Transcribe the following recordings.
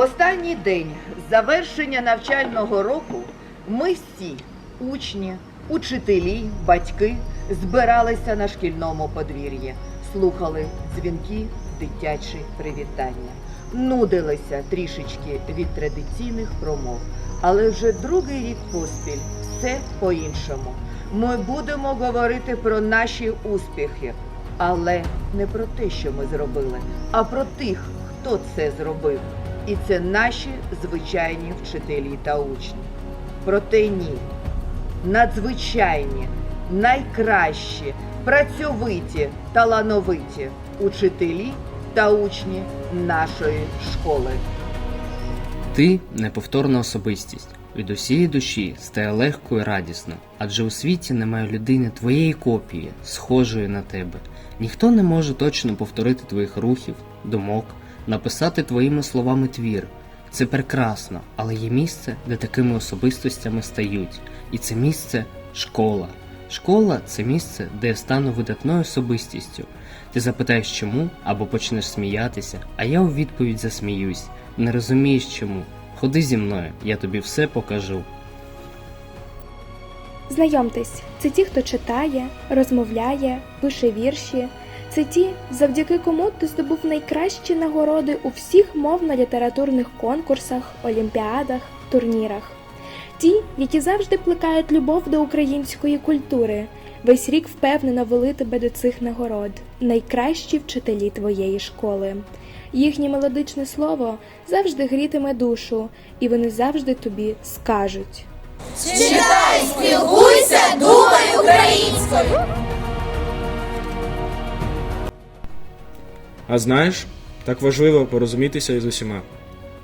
останній день завершення навчального року ми всі, учні, учителі, батьки, збиралися на шкільному подвір'ї, слухали дзвінки, дитячі привітання, нудилися трішечки від традиційних промов. Але вже другий рік поспіль все по-іншому. Ми будемо говорити про наші успіхи, але не про те, що ми зробили, а про тих, хто це зробив. І це наші звичайні вчителі та учні. Проте ні, надзвичайні, найкращі, працьовиті, талановиті учителі та учні нашої школи. Ти неповторна особистість. Від усієї душі стає легко і радісно, адже у світі немає людини твоєї копії, схожої на тебе. Ніхто не може точно повторити твоїх рухів, думок, написати твоїми словами твір. Це прекрасно, але є місце, де такими особистостями стають. І це місце школа. Школа це місце, де я стану видатною особистістю. Ти запитаєш чому, або почнеш сміятися, а я у відповідь засміюсь. Не розумієш чому. Ходи зі мною, я тобі все покажу. Знайомтесь, це ті, хто читає, розмовляє, пише вірші. Це ті, завдяки кому ти здобув найкращі нагороди у всіх мовно-літературних конкурсах, олімпіадах, турнірах. Ті, які завжди плекають любов до української культури. Весь рік впевнено вели тебе до цих нагород, найкращі вчителі твоєї школи. Їхнє мелодичне слово завжди грітиме душу, і вони завжди тобі скажуть. Читай, спілкуйся, думай українською. А знаєш, так важливо порозумітися із усіма.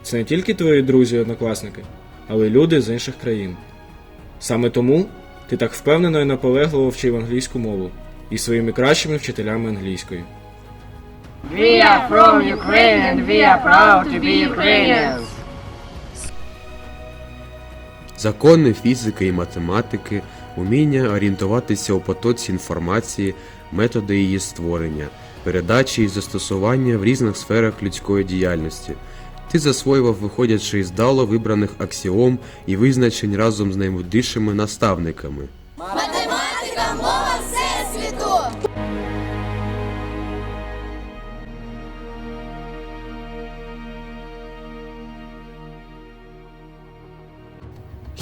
Це не тільки твої друзі і однокласники, але й люди з інших країн. Саме тому ти так впевнено і наполегливо вчив англійську мову і своїми кращими вчителями англійської. We are from Ukraine and we are proud to be Ukrainians. Закони фізики і математики, уміння орієнтуватися у потоці інформації, методи її створення, передачі і застосування в різних сферах людської діяльності. Ти засвоював, виходячи із дало вибраних аксіом і визначень разом з наймудрішими наставниками.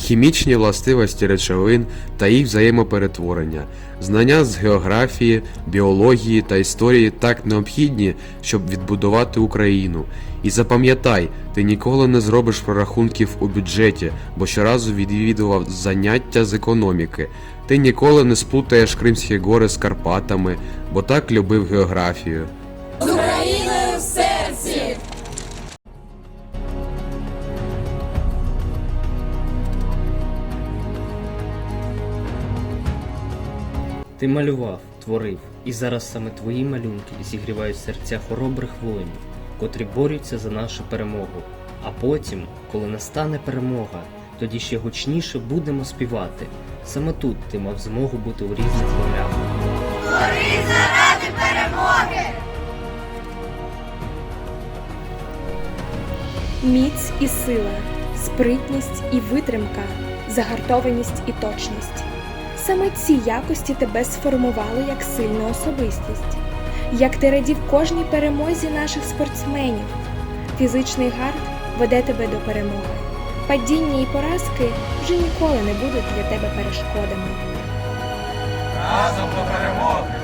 Хімічні властивості речовин та їх взаємоперетворення, знання з географії, біології та історії так необхідні, щоб відбудувати Україну. І запам'ятай, ти ніколи не зробиш прорахунків у бюджеті, бо щоразу відвідував заняття з економіки. Ти ніколи не сплутаєш Кримські гори з Карпатами, бо так любив географію. Ти малював, творив, і зараз саме твої малюнки зігрівають серця хоробрих воїнів, котрі борються за нашу перемогу. А потім, коли настане перемога, тоді ще гучніше будемо співати. Саме тут ти мав змогу бути у різних ролях. Гори заради перемоги. Міць і сила, спритність і витримка, загартованість і точність. Саме ці якості тебе сформували як сильну особистість. Як ти радів кожній перемозі наших спортсменів, фізичний гард веде тебе до перемоги. Падіння і поразки вже ніколи не будуть для тебе перешкодами. Разом до перемоги!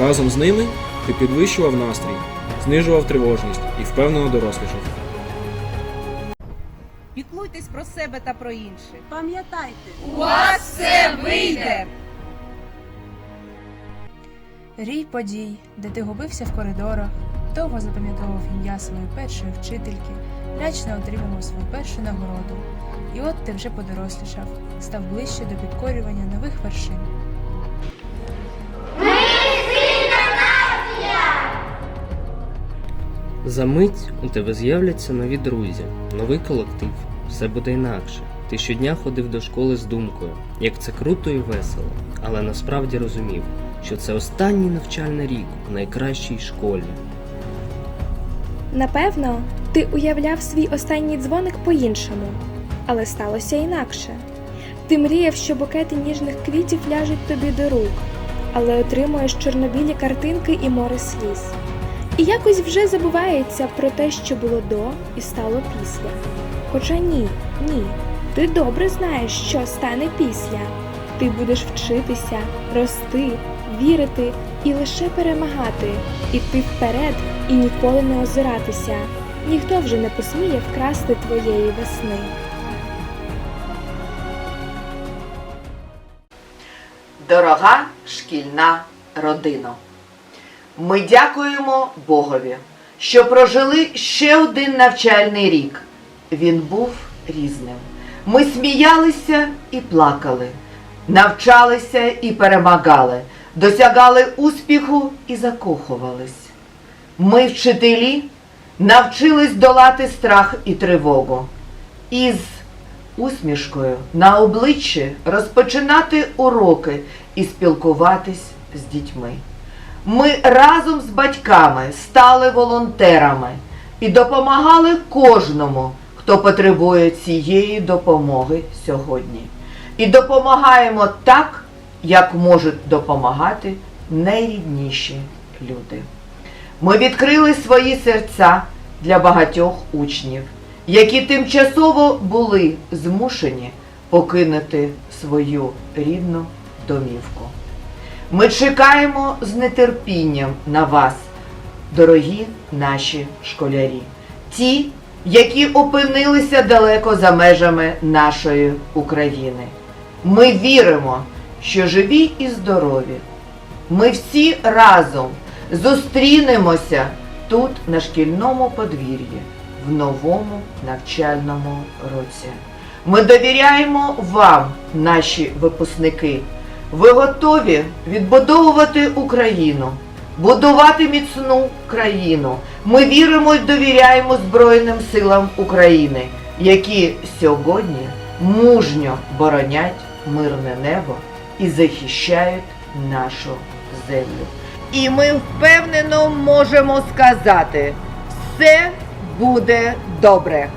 Разом з ними ти підвищував настрій, знижував тривожність і впевнено дорослішав. Піклуйтесь про себе та про інших. Пам'ятайте, У вас все вийде. Рій подій, де ти губився в коридорах, довго запам'ятовував ім'я своєї першої вчительки, лячно отримував свою першу нагороду. І от ти вже подорослішав, став ближче до підкорювання нових вершин. За мить у тебе з'являться нові друзі, новий колектив. Все буде інакше. Ти щодня ходив до школи з думкою, як це круто і весело, але насправді розумів, що це останній навчальний рік у найкращій школі. Напевно, ти уявляв свій останній дзвоник по-іншому, але сталося інакше. Ти мріяв, що букети ніжних квітів ляжуть тобі до рук, але отримуєш чорнобілі картинки і море сліз. І якось вже забувається про те, що було до і стало після. Хоча ні, ні, ти добре знаєш, що стане після. Ти будеш вчитися, рости, вірити і лише перемагати, іти вперед і ніколи не озиратися. Ніхто вже не посміє вкрасти твоєї весни. Дорога шкільна родино, ми дякуємо Богові, що прожили ще один навчальний рік. Він був різним. Ми сміялися і плакали, навчалися і перемагали, досягали успіху і закохувались. Ми, вчителі, навчились долати страх і тривогу. Із усмішкою на обличчі розпочинати уроки і спілкуватись з дітьми. Ми разом з батьками стали волонтерами і допомагали кожному, хто потребує цієї допомоги сьогодні. І допомагаємо так, як можуть допомагати найрідніші люди. Ми відкрили свої серця для багатьох учнів, які тимчасово були змушені покинути свою рідну домівку. Ми чекаємо з нетерпінням на вас, дорогі наші школярі, ті, які опинилися далеко за межами нашої України. Ми віримо, що живі і здорові. Ми всі разом зустрінемося тут, на шкільному подвір'ї, в новому навчальному році. Ми довіряємо вам, наші випускники. Ви готові відбудовувати Україну, будувати міцну країну. Ми віримо і довіряємо Збройним силам України, які сьогодні мужньо боронять мирне небо і захищають нашу землю. І ми впевнено можемо сказати, все буде добре.